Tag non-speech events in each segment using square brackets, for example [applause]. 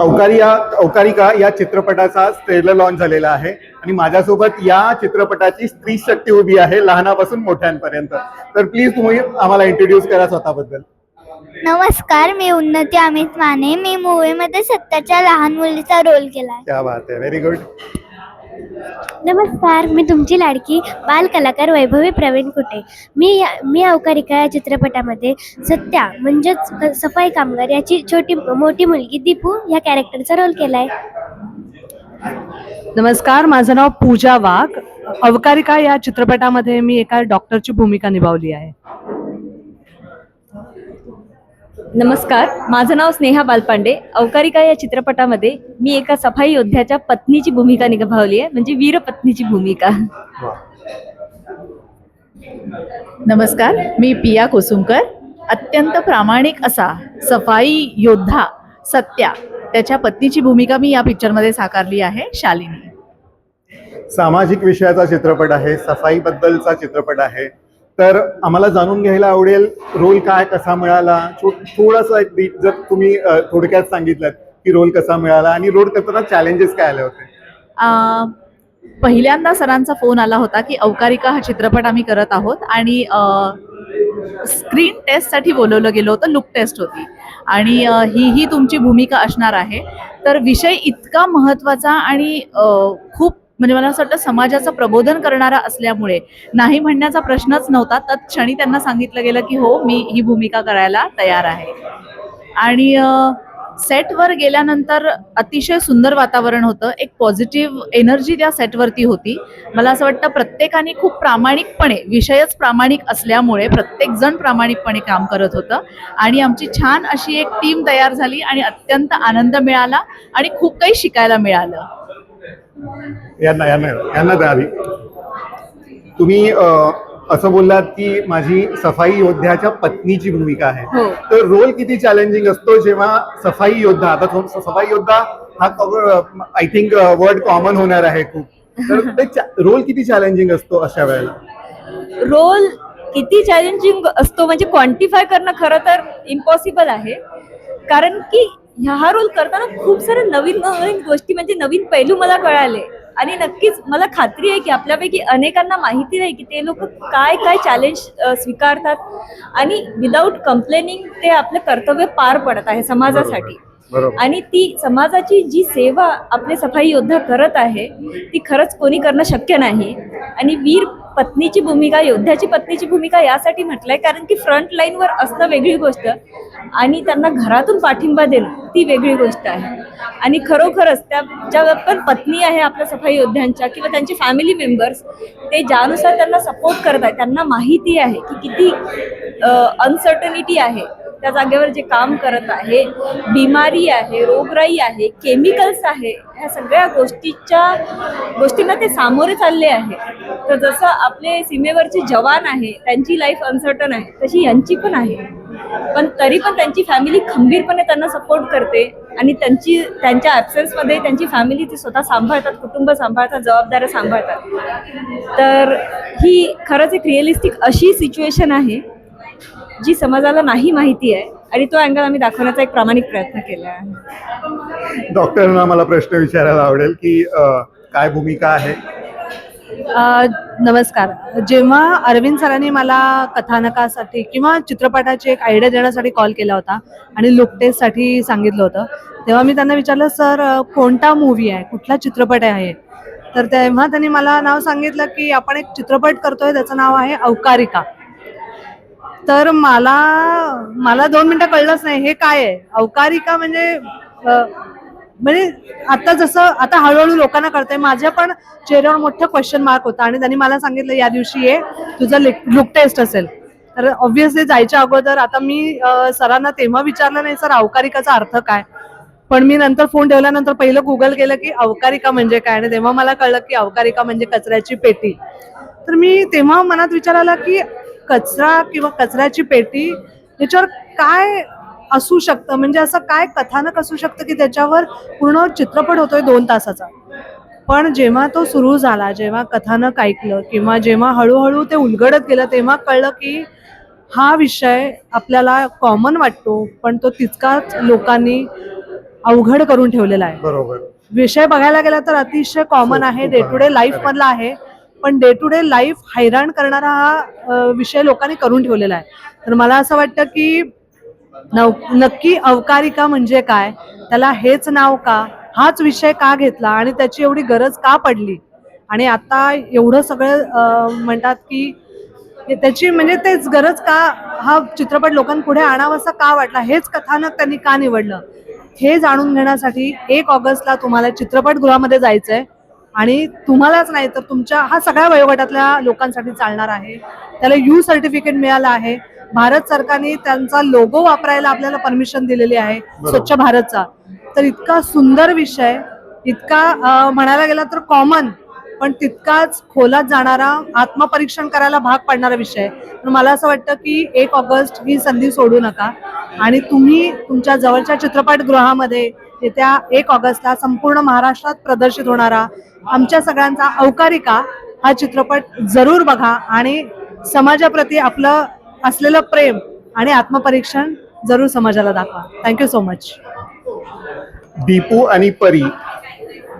अवकारी या अवकारिका या चित्रपटाचा ट्रेलर लॉन्च झालेला आहे. आणि माझ्यासोबत या चित्रपटाची स्त्री शक्ती उभी आहे लहानापासून मोठ्यांपर्यंत. तर प्लीज तुम्ही आम्हाला इंट्रोड्यूस करा स्वतःबद्दल. नमस्कार मी उन्नती अमित माने. मी मूवीमध्ये सत्याच्या लहान मुलीचा रोल केला क्या बात आहे. व्हेरी गुड नमस्कार मी तुमची लाडकी बालकलाकार वैभवी प्रवीण कुटे. मी या- मी अवकारिका या चित्रपटामध्ये सत्या म्हणजेच सफाई कामगार याची छोटी मोठी मुलगी दीपू या कॅरेक्टरचा रोल केला आहे नमस्कार माझं नाव पूजा वाघ. अवकारिका या चित्रपटामध्ये मी एका डॉक्टरची भूमिका निभावली आहे. नमस्कार माझं नाव स्नेहा बालपांडे. अवकारिका या चित्रपटामध्ये मी एका सफाई योद्ध्याच्या पत्नीची भूमिका निभावली आहे म्हणजे वीरपत्नीची भूमिका. नमस्कार मी पिया कोसुमकर. अत्यंत प्रामाणिक असा सफाई योद्धा सत्या त्याच्या पत्नीची भूमिका मी या पिक्चरमध्ये साकारली आहे शालिनी. सामाजिक विषयाचा चित्रपट आहे सफाईबद्दलचा चित्रपट आहे. तर आम्हाला जाणून घ्यायला आवडेल रोल काय कसा मिळाला? थोडासा एक brief जर तुम्ही थोडक्यात सांगितलं की रोल कसा मिळाला आणि रोल करताना चॅलेंजेस काय आले होते? पहिल्यांदा सरांचा फोन आला होता की अवकारिका हा चित्रपट आम्ही करत आहोत आणि स्क्रीन टेस्टसाठी बोलवलं गेलं होतं लुक टेस्ट होती. आणि ही ही तुमची भूमिका असणार आहे. तर विषय इतका महत्त्वाचा आणि खूप म्हणजे मला असं वाटतं समाजाचं प्रबोधन करणारा असल्यामुळे नाही म्हणण्याचा प्रश्नच नव्हता. तत्क्षणी त्यांना सांगितलं गेलं की हो मी ही भूमिका करायला तयार आहे. आणि सेटवर गेल्यानंतर अतिशय सुंदर वातावरण होतं. एक पॉझिटिव्ह एनर्जी त्या सेटवरती होती. मला असं वाटतं प्रत्येकाने खूप प्रामाणिकपणे विषयच प्रामाणिक असल्यामुळे प्रत्येकजण प्रामाणिकपणे काम करत होतं. आणि आमची छान अशी एक टीम तयार झाली आणि अत्यंत आनंद मिळाला आणि खूप काही शिकायला मिळालं. यांना यांना यांना द्या आधी तुम्ही असं बोललात की माझी सफाई योद्ध्याच्या पत्नीची भूमिका आहे. हो. तर रोल किती चॅलेंजिंग असतो जेव्हा सफाई योद्धा आता सफाई योद्धा हा आय थिंक वर्ड कॉमन होणार आहे खूप. तर [laughs] ते रोल किती चॅलेंजिंग असतो अशा वेळेला? रोल किती चॅलेंजिंग असतो म्हणजे क्वांटिफाय करणं खरं तर इम्पॉसिबल आहे. कारण की हा रोल करताना खूप साऱ्या नवीन नवीन गोष्टी म्हणजे नवीन पैलू मला कळाले. आणि नक्कीच मला खात्री आहे की आपल्यापैकी अनेकांना माहिती नाही की ते लोक काय काय चॅलेंज स्वीकारतात. आणि विदाऊट कंप्लेनिंग ते आपलं कर्तव्य पार पडत आहे समाजासाठी. आणि ती समाजाची जी सेवा आपले सफाई योद्धा करत आहे ती खरंच कोणी करणं शक्य नाही. आणि वीर पत्नीची भूमिका योद्ध्याची पत्नीची भूमिका यासाठी म्हटलंय कारण की फ्रंट लाईनवर असणं वेगळी गोष्ट आणि त्यांना घरातून पाठिंबा देणं ती वेगळी गोष्ट आहे. आणि खरोखरच त्या ज्या पण पत्नी आहे आपल्या सफाई योद्ध्यांच्या किंवा त्यांचे फॅमिली मेंबर्स ते ज्यानुसार त्यांना सपोर्ट करत आहेत त्यांना माहिती आहे की किती अनसर्टनिटी आहे. त्या जागेवर जे काम करत आहे बिमारी आहे रोगराई आहे केमिकल्स आहे ह्या सगळ्या गोष्टीच्या गोष्टींना ते सामोरे चालले आहे. तर जसं आपले सीमेवरचे जवान आहे त्यांची लाईफ अनसर्टन आहे तशी यांची पण आहे. पण तरी पण त्यांची फॅमिली खंबीरपणे त्यांना सपोर्ट करते आणि त्यांची त्यांच्या ॲब्सेन्समध्ये त्यांची फॅमिली ती स्वतः सांभाळतात कुटुंब सांभाळतात जबाबदाऱ्या सांभाळतात. तर ही खरंच एक रिअलिस्टिक अशी सिच्युएशन आहे. जी समाजाला नाही माहिती आहे आणि तो अँगल आम्ही दाखवण्याचा एक प्रामाणिक प्रयत्न केला आहे. डॉक्टरांना मला प्रश्न विचारायला आवडेल की काय भूमिका आहे? नमस्कार. जेव्हा अरविंद सरांनी मला कथानकासाठी किंवा चित्रपटाची एक आयडिया देण्यासाठी कॉल केला होता आणि लुक टेस्टसाठी सांगितलं होतं तेव्हा मी त्यांना विचारलं सर कोणता मूवी आहे? कुठला चित्रपट आहे? तर तेव्हा त्यांनी मला नाव सांगितलं की आपण एक चित्रपट करतोय त्याचं नाव आहे अवकारिका तर मला मला दोन मिनिटं कळलंच नाही. हे काय आहे? अवकारिका म्हणजे म्हणजे आता जसं आता हळूहळू लोकांना कळतंय. माझ्या पण चेहऱ्यावर मोठं क्वेश्चन मार्क होता आणि त्यांनी मला सांगितलं या दिवशी ये तुझं लुक टेस्ट असेल. तर ऑब्व्हियसली जायच्या अगोदर आता मी सरांना तेव्हा विचारलं नाही सर अवकारिकाचा अर्थ काय? पण मी नंतर फोन ठेवल्यानंतर पहिलं गुगल केलं की अवकारिका म्हणजे काय? आणि तेव्हा मला कळलं की अवकारिका म्हणजे कचऱ्याची पेटी. तर मी तेव्हा मनात विचार आला की कचरा किंवा कचऱ्याची पेटी याच्यावर काय असू शकतं? म्हणजे असं काय कथानक असू शकतं की त्याच्यावर पूर्ण चित्रपट होतोय दोन तासाचा? पण जेव्हा तो सुरू झाला जेव्हा कथानक ऐकलं किंवा जेव्हा हळूहळू ते उलगडत गेलं तेव्हा कळलं की हा विषय आपल्याला कॉमन वाटतो पण तो तितकाच लोकांनी अवघड करून ठेवलेला आहे. बरोबर. विषय बघायला गेला तर अतिशय कॉमन आहे. Day to day. लाईफ. मधला आहे. पण डे टू डे लाईफ हैराण करणारा हा विषय लोकांनी करून ठेवलेला आहे. तर मला असं वाटतं की नव नक्की अवकारिका म्हणजे काय? त्याला हेच नाव का? हाच विषय का घेतला? आणि त्याची एवढी गरज का पडली? आणि आता एवढं सगळं म्हणतात की त्याची म्हणजे तेच गरज का हा चित्रपट लोकांपुढे आणावासा का वाटला? हेच कथानक त्यांनी का निवडलं? हे जाणून घेण्यासाठी एक ऑगस्टला तुम्हाला चित्रपटगृहामध्ये जायचं आहे आणि तुम्हालाच नाही तर तुमच्या हा सगळ्या वयोगटातल्या लोकांसाठी चालणार आहे. त्याला यू सर्टिफिकेट मिळालं आहे. भारत सरकारने त्यांचा लोगो वापरायला आपल्याला परमिशन दिलेली आहे स्वच्छ भारतचा. तर इतका सुंदर विषय इतका म्हणायला गेला तर कॉमन पण तितकाच खोलात जाणारा आत्मपरीक्षण करायला भाग पाडणारा विषय. तर मला असं वाटतं की एक ऑगस्ट ही संधी सोडू नका. आणि तुम्ही तुमच्या जवळच्या चित्रपटगृहामध्ये येत्या एक ऑगस्टला संपूर्ण महाराष्ट्रात प्रदर्शित होणारा आमच्या सगळ्यांचा अवकारिका हा चित्रपट जरूर बघा आणि समाजाप्रती आपलं असलेलं प्रेम आणि आत्मपरीक्षण जरूर समाजाला दाखवा. थँक्यू सो मच दीपू आणि परी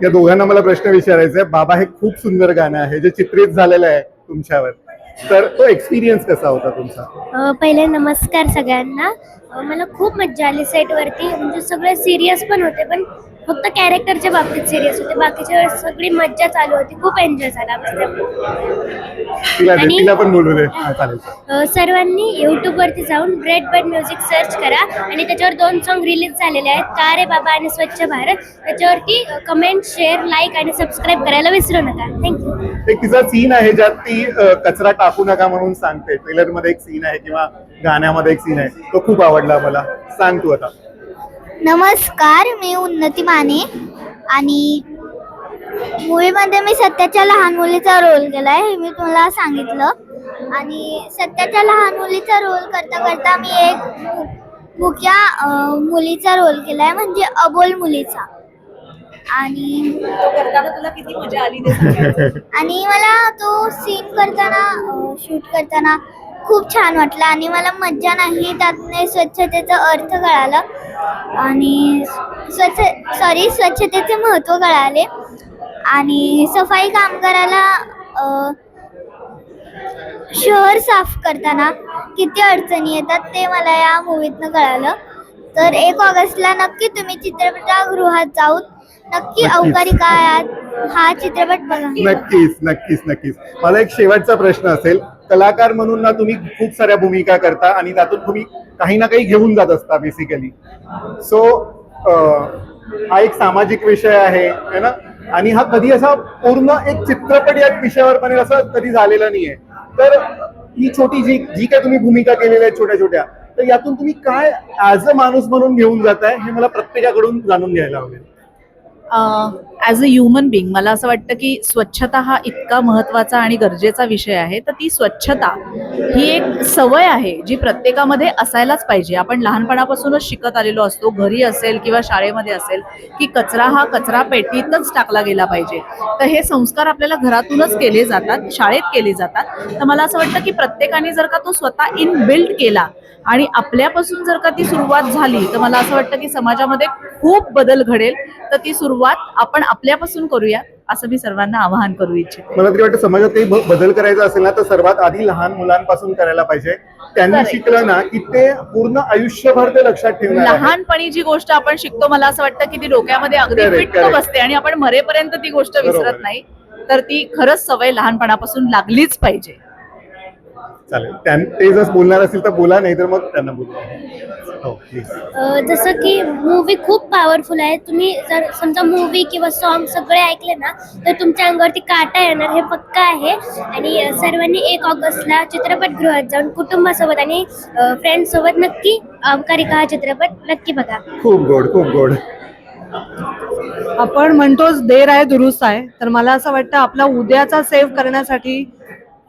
या दोघांना मला प्रश्न विचारायचा आहे. बाबा हे खूप सुंदर गाणं आहे जे चित्रित झालेलं आहे तुमच्यावर. तर तो एक्सपिरियन्स कसा होता तुमचा? अ, पहिले नमस्कार सगळ्यांना. अ, मला खूप मज्जा आली सेटवरती म्हणजे सगळे सिरियस पण होते पण फक्त कॅरेक्टरच्या बाबतीत सिरियस होते. बाकीच्या वेळेस सगळी मज्जा चालू होती. खूप एन्जॉय झाला मस्त तिला दे आणि- तिला पण बोलू दे. हा, चालेल अ, सर्वांनी यूट्यूबवरती जाऊन रेड बर्ड म्युझिक सर्च करा. आणि त्याच्यावर दोन सॉन्ग रिलीज झालेले आहेत. का रे बाबा आणि स्वच्छ भारत? त्याच्यावरती कमेंट शेअर लाईक आणि सबस्क्राईब करायला विसरू नका. थँक्यू एक तिचा सीन आहे ज्यात ती अ, कचरा टाकू नका म्हणून सांगते. ट्रेलरमध्ये एक सीन आहे किंवा गाण्यामध्ये एक सीन आहे. तो खूप आवडला मला. सांग तू आता. नमस्कार मी उन्नती माने. आणि मूवीमध्ये मी सत्याच्या लहान मुलीचा रोल केला आहे हे मी तुम्हाला सांगितलं. आणि सत्याच्या लहान मुलीचा रोल करता करता मी एक मु- मुक्या अं, मुलीचा रोल केला आहे म्हणजे अबोल मुलीचा. आणि करताना तुला किती मजा आली ते सांग. [laughs] आणि मला तो सीन करताना शूट करताना खूप छान वाटलं आणि मला मज्जा नाही त्यातने स्वच्छतेचा अर्थ कळालं. आणि स्वच्छ सॉरी स्वच्छतेचे महत्त्व कळाले. आणि सफाई कामगाराला शहर साफ करताना किती अडचणी येतात ते मला या मूवीतनं कळालं. तर एक ऑगस्टला नक्की तुम्ही चित्रपटगृहात जाऊन नक्की अवकारिका या- हा चित्रपट बघा. नक्कीच नक्कीच नक्कीच. मला एक शेवटचा प्रश्न असेल. कलाकार म्हणून ना तुम्ही खूप साऱ्या भूमिका करता आणि त्यातून तुम्ही काही ना काही घेऊन जात असता बेसिकली सो हा एक सामाजिक विषय आहे है ना? आणि हा कधी असा पूर्ण एक चित्रपट या विषयावर बनेल असं कधी झालेला नाहीये. तर ही छोटी जी जी काय तुम्ही भूमिका केलेल्या आहेत छोट्या छोट्या तर यातून तुम्ही काय ऍज अ माणूस म्हणून घेऊन जाताय हे मला प्रत्येकाकडून जाणून घ्यायला आवडेल. ॲज अ ह्युमन बिंग मला असं वाटतं की स्वच्छता हा इतका महत्त्वाचा आणि गरजेचा विषय आहे. तर ती स्वच्छता ही एक सवय आहे जी प्रत्येकामध्ये असायलाच पाहिजे. आपण लहानपणापासूनच शिकत आलेलो असतो. घरी असेल किंवा शाळेमध्ये असेल की कचरा हा कचरा पेटीतच टाकला गेला पाहिजे. तर हे संस्कार आपल्याला घरातूनच केले जातात शाळेत केले जातात. तर मला असं वाटतं की प्रत्येकाने जर का तो स्वतः इन बिल्ड केला आणि आपल्यापासून जर का ती सुरुवात झाली तर मला असं वाटतं की समाजामध्ये खूप बदल घडेल. तर ती सुरुवात आपण आपल्यापासून करूया असं मी सर्वांना आवाहन करू इच्छिते मला तरी वाटतं समाजात काही बदल करायचा असेल ना तर सर्वात आधी लहान मुलांपासून करायला पाहिजे त्यांनी. शिकलं ना की ते पूर्ण आयुष्यभर ते लक्षात आहे. लहानपणी जी गोष्ट आपण शिकतो मला असं वाटतं की ती डोक्यामध्ये अगदी फिट. बसते आणि आपण मरेपर्यंत ती गोष्ट. विसरत नाही तर ती खरंच सवय लहानपणापासून लागलीच पाहिजे चालेल ते जर बोलणार असतील तर बोला नाही तर मग त्यांना बोलू जसं की मूवी खूप पॉवरफुल आहे. तुम्ही जर समजा मूवी किंवा सॉन्ग सगळे ऐकले ना तर तुमच्या अंगावरती काटा येणार हे पक्का आहे. आणि सर्वांनी एक ऑगस्टला चित्रपटगृहात जाऊन कुटुंबासोबत आणि फ्रेंड्स सोबत नक्की अवकारिका हा चित्रपट नक्की बघा. खूप गोड खूप गोड. आपण म्हणतोच देर आहे दुरुस्त आहे. तर मला असं वाटतं आपला उद्याचा सेव्ह करण्यासाठी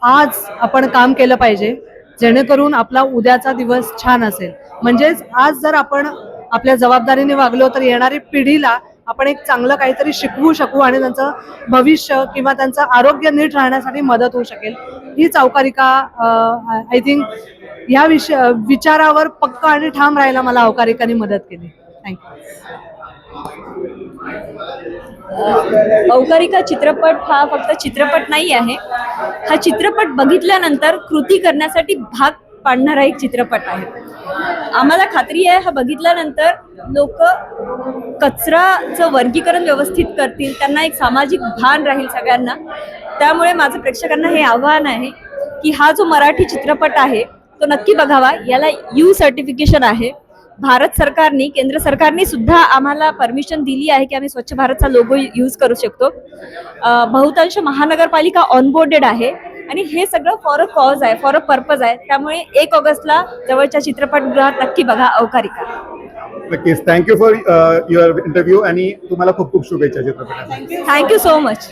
आज आपण काम केलं पाहिजे. जेणेकरून आपला उद्याचा दिवस छान असेल. म्हणजेच आज जर आपण आपल्या जबाबदारीने वागलो तर येणारी पिढीला आपण एक चांगलं काहीतरी शिकवू शकू आणि त्यांचं भविष्य किंवा त्यांचं आरोग्य नीट राहण्यासाठी मदत होऊ शकेल. हीच अवकारिका आय थिंक ह्या विषय विचारावर पक्क आणि ठाम राहायला मला अवकारिकाने मदत केली. थँक्यू. अवकारिका चित्रपट हा फक्त चित्रपट नाही आहे. हा चित्रपट बघितल्यानंतर कृती करण्यासाठी भाग पाडणारा एक चित्रपट आहे. आम्हाला खात्री आहे हा बघितल्यानंतर लोक कचराचं वर्गीकरण व्यवस्थित करतील त्यांना एक सामाजिक भान राहील सगळ्यांना. त्यामुळे माझं प्रेक्षकांना हे आव्हान आहे की हा जो मराठी चित्रपट आहे तो नक्की बघावा. याला यू सर्टिफिकेशन आहे. भारत सरकारने केंद्र सरकारने सुद्धा आम्हाला परमिशन दिली आहे की आम्ही स्वच्छ भारतचा लोगो यूज करू शकतो. बहुतांश महानगरपालिका ऑनबोर्डेड आहे आणि हे सगळं फॉर अ कॉज आहे फॉर अ पर्पज आहे. त्यामुळे एक ऑगस्टला जवळच्या चित्रपटगृहात नक्की बघा अवकारिका नक्कीच. थँक्यू फॉर युअर इंटरव्ह्यू आणि तुम्हाला खूप खूप शुभेच्छा चित्रपटासाठी. Thank you so much